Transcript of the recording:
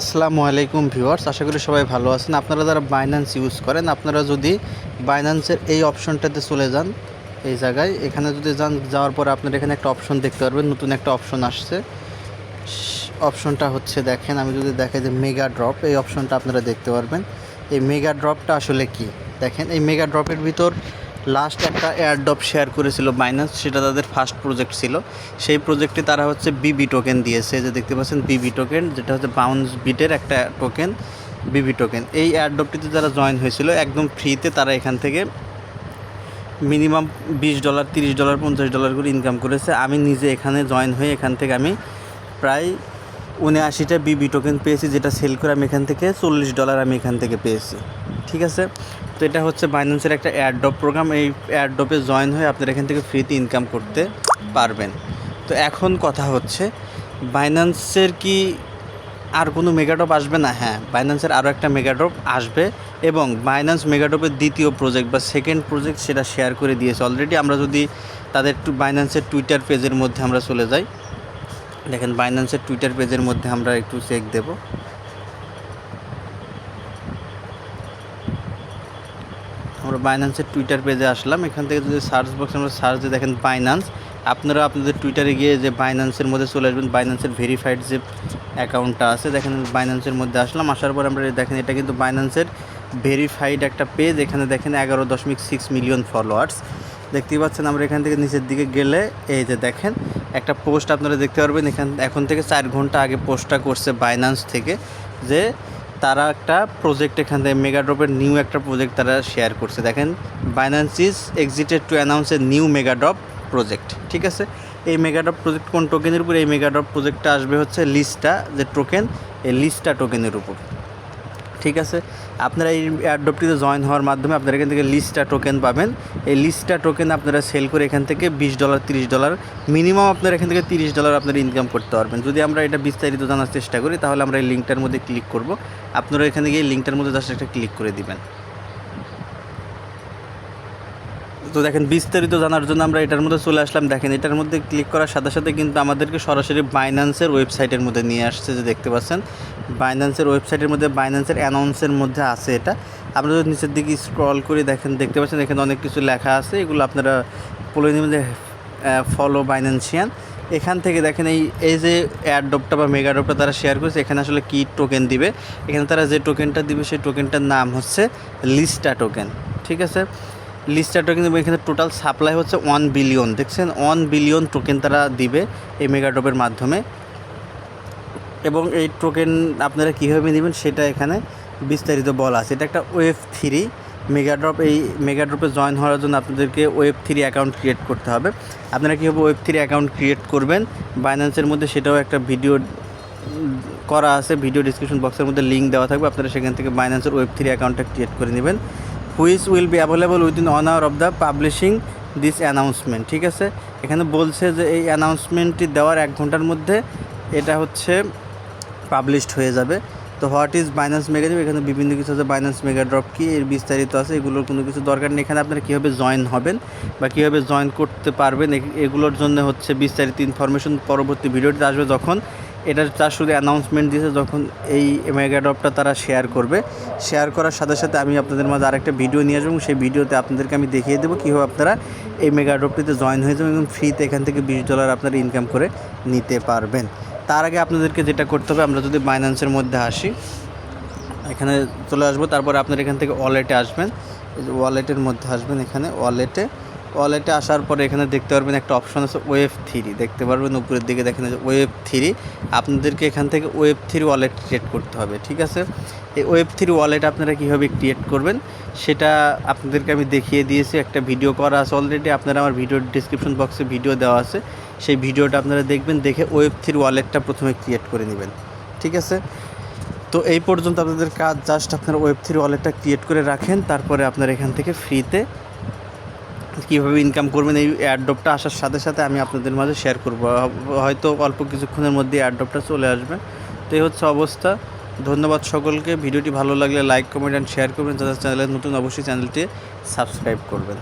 আসসালামু আলাইকুম ভিউয়ার্স, আশা করি সবাই ভালো আছেন। আপনারা যারা বাইন্যান্স ইউজ করেন, আপনারা যদি বাইন্যান্সের এই অপশনটাতে চলে যান, এই জায়গায়, এখানে যদি যান, যাওয়ার পর আপনারা এখানে একটা অপশন দেখতে পারবেন, নতুন একটা অপশন আসছে। অপশনটা হচ্ছে দেখেন, আমি যদি দেখাই যে মেগা ড্রপ এই অপশনটা আপনারা দেখতে পারবেন। এই মেগা ড্রপটা আসলে কি? দেখেন, এই মেগা ড্রপের ভিতর লাস্ট একটা এয়ার ড্রপ শেয়ার করেছিল বাইন্যান্স সেটা তাদের ফার্স্ট প্রজেক্ট ছিল। সেই প্রজেক্টে তারা হচ্ছে বিবি টোকেন দিয়েছে। যে দেখতে পাচ্ছেন বিবি টোকেন যেটা হচ্ছে বাউন্স বিটের একটা টোকেন বিবি টোকেন এই এয়ার ড্রপটিতে যারা জয়েন হয়েছিল, একদম ফ্রিতে তারা এখান থেকে মিনিমাম বিশ ডলার তিরিশ ডলার পঞ্চাশ ডলার করে ইনকাম করেছে। আমি নিজে এখানে জয়েন হয়ে এখান থেকে আমি প্রায় উনআশিটা বিবি টোকেন পেয়েছি, যেটা সেল করে আমি এখান থেকে চল্লিশ ডলার আমি এখান থেকে পেয়েছি। ঠিক আছে? তো এটা হচ্ছে বাইন্যান্সের একটা অ্যাডডপ প্রোগ্রাম এই অ্যাডডপে জয়েন হয়ে আপনারা এখান থেকে ফ্রিতে ইনকাম করতে পারবেন। তো এখন কথা হচ্ছে বাইন্যান্সের কি আর কোনো মেগাডপ আসবে না? হ্যাঁ বাইন্যান্সের আরও একটা মেগাডপ আসবে এবং বাইন্যান্স মেগাডপের দ্বিতীয় প্রজেক্ট বা সেকেন্ড প্রজেক্ট সেটা শেয়ার করে দিয়েছে অলরেডি আমরা যদি তাদের বাইন্যান্সের টুইটার পেজের মধ্যে আমরা চলে যাই। দেখেন বাইন্যান্সের টুইটার পেজের মধ্যে আমরা একটু চেক দেব। আমরা বাইন্যান্সের টুইটার পেজে আসলাম। এখান থেকে যদি সার্চ বক্সে আমরা সার্চ দিয়ে দেখেন বাইন্যান্স আপনারা আপনাদের টুইটারে গিয়ে যে বাইন্যান্সের মধ্যে চলে আসবেন বাইন্যান্সের ভেরিফাইড যে অ্যাকাউন্টটা আছে, দেখেন বাইন্যান্সের মধ্যে আসলাম। আসার পর আমরা দেখেন এটা কিন্তু বাইন্যান্সের ভেরিফাইড একটা পেজ এখানে দেখেন এগারো দশমিক সিক্স মিলিয়ন ফলোয়ার্স দেখতেই পাচ্ছেন আমরা এখান থেকে নিচের দিকে গেলে এই যে দেখেন, একটা পোস্ট আপনারা দেখতে পারবেন। এখান, এখন থেকে চার ঘণ্টা আগে পোস্টটা করছে বাইন্যান্স থেকে যে তারা একটা প্রজেক্ট এখান থেকে মেগাড্রপের নিউ একটা প্রজেক্ট তারা শেয়ার করছে। দেখেন Binance is excited to announce a new megadrop project ঠিক আছে? এই মেগাড্রপ প্রজেক্ট কোন টোকেনের উপর? এই মেগাড্রপ প্রজেক্টটা আসবে হচ্ছে লিস্টটা যে টোকেন এই লিস্টটা টোকেনের উপর। ঠিক আছে? আপনারা এই অ্যাডপটিতে জয়েন হওয়ার মাধ্যমে আপনারা এখান থেকে লিস্টটা টোকেন পাবেন। এই লিস্টটা টোকেন আপনারা সেল করে এখান থেকে বিশ ডলার তিরিশ ডলার মিনিমাম আপনারা এখান থেকে তিরিশ ডলার আপনারা ইনকাম করতে পারবেন। যদি আমরা এটা বিস্তারিত জানার চেষ্টা করি, তাহলে আমরা এই লিঙ্কটার মধ্যে ক্লিক করব। আপনারা এখানে গিয়ে লিঙ্কটার মধ্যে জাস্ট একটা ক্লিক করে দিবেন। তো দেখেন, বিস্তারিত জানার জন্য আমরা এটার মধ্যে চলে আসলাম। দেখেন, এটার মধ্যে ক্লিক করার সাথে সাথে কিন্তু আমাদেরকে সরাসরি বাইন্যান্সের ওয়েবসাইটের মধ্যে নিয়ে আসছে যে দেখতে পাচ্ছেন। বাইন্যান্সের ওয়েবসাইটের মধ্যে বাইন্যান্সের অ্যানাউন্সের মধ্যে আছে এটা। আমরা যদি নিচের দিকে স্ক্রল করে দেখেন, দেখতে পাচ্ছেন এখানে অনেক কিছু লেখা আছে। এগুলো আপনারা পলে নেবেন যে ফলো বাইন্যান্সিয়ান এখান থেকে দেখেন, এই এই যে অ্যাডডপটা বা মেগাডপটা তারা শেয়ার করেছে, এখানে আসলে কী টোকেন দিবে? এখানে তারা যে টোকেনটা দিবে, সেই টোকেনটার নাম হচ্ছে লিস্টা টোকেন ঠিক আছে? লিস্টার টোকেন দেবে এখানে টোটাল সাপ্লাই হচ্ছে ওয়ান বিলিয়ন দেখছেন? ওয়ান বিলিয়ন টোকেন তারা দিবে এই মেগাডপের মাধ্যমে। এবং এই টোকেন আপনারা কীভাবে নেবেন সেটা এখানে বিস্তারিত বলা আছে। এটা একটা ওয়েব থ্রি মেগাড্রপ এই মেগাড্রপে জয়েন হওয়ার জন্য আপনাদেরকে ওয়েব থ্রি অ্যাকাউন্ট ক্রিয়েট করতে হবে। আপনারা কীভাবে ওয়েব থ্রি অ্যাকাউন্ট ক্রিয়েট করবেন? বাইন্যান্সের মধ্যে সেটাও একটা ভিডিও করা আছে। ভিডিও ডিসক্রিপশন বক্সের মধ্যে লিঙ্ক দেওয়া থাকবে। আপনারা সেখান থেকে বাইন্যান্সের ওয়েব থ্রি অ্যাকাউন্টটা ক্রিয়েট করে নেবেন। Which will be available within one hour of the publishing this announcement, ঠিক আছে? এখানে বলছে যে এই অ্যানাউন্সমেন্টটি দেওয়ার এক ঘণ্টার মধ্যে এটা হচ্ছে পাবলিশড হয়ে যাবে। তো হোয়াট ইজ বাইন্যান্স মেগাড্রপ এখানে বিভিন্ন কিছু আছে বাইন্যান্স মেগাড্রপ কি, এর বিস্তারিত আছে, এগুলোর কোনো কিছু দরকার নেই। এখানে আপনারা কীভাবে জয়েন হবেন বা কীভাবে জয়েন করতে পারবেন এগুলোর জন্য হচ্ছে বিস্তারিত ইনফরমেশন পরবর্তী ভিডিওতে আসবে যখন এটা তার শুধু অ্যানাউন্সমেন্ট দিয়েছে যখন এই মেগাড্রপটা তারা শেয়ার করবে। শেয়ার করার সাথে সাথে আমি আপনাদের মাঝে আরেকটা ভিডিও নিয়ে আসব সেই ভিডিওতে আপনাদেরকে আমি দেখিয়ে দেবো কীভাবে আপনারা এই মেগাড্রপটিতে জয়েন হয়ে যাবেন এবং ফ্রিতে এখান থেকে বিশ ডলার আপনারা ইনকাম করে নিতে পারবেন। তার আগে আপনাদেরকে যেটা করতে হবে, আমরা যদি বাইন্যান্সের মধ্যে আসি, এখানে চলে আসব। তারপরে আপনার এখান থেকে ওয়ালেটে আসবেন। ওয়ালেটের মধ্যে আসবেন এখানে ওয়ালেটে ওয়ালেটে আসার পরে এখানে দেখতে পারবেন একটা অপশন আছে ওয়েব থ্রি দেখতে পারবেন উপরের দিকে দেখেন ওয়েব থ্রি আপনাদেরকে এখান থেকে ওয়েব থ্রি ওয়ালেট ক্রিয়েট করতে হবে, ঠিক আছে? এই ওয়েব থ্রি ওয়ালেট আপনারা কীভাবে ক্রিয়েট করবেন, সেটা আপনাদেরকে আমি দেখিয়ে দিয়েছি, একটা ভিডিও করা আছে অলরেডি আপনারা আমার ভিডিওর ডিসক্রিপশন বক্সে ভিডিও দেওয়া আছে। সেই ভিডিওটা আপনারা দেখবেন, দেখে ওয়েব থ্রি ওয়ালেটটা প্রথমে ক্রিয়েট করে নেবেন, ঠিক আছে? তো এই পর্যন্ত আপনাদের কাজ জাস্ট আপনার ওয়েব থ্রি ওয়ালেটটা ক্রিয়েট করে রাখেন, তারপরে আপনার এখান থেকে ফ্রিতে কীভাবে ইনকাম করবেন এই অ্যাডপটা আসার সাথে সাথে আমি আপনাদের মাঝে শেয়ার করব। হয়তো অল্প কিছুক্ষণের মধ্যে অ্যাডপটা চলে আসবে। তো এই হচ্ছে অবস্থা। ধন্যবাদ সকলকে। ভিডিওটি ভালো লাগলে লাইক কমেন্ট অ্যান্ড শেয়ার করবেন। যাদের চ্যানেলে নতুন, অবশ্যই চ্যানেলটি সাবস্ক্রাইব করবেন।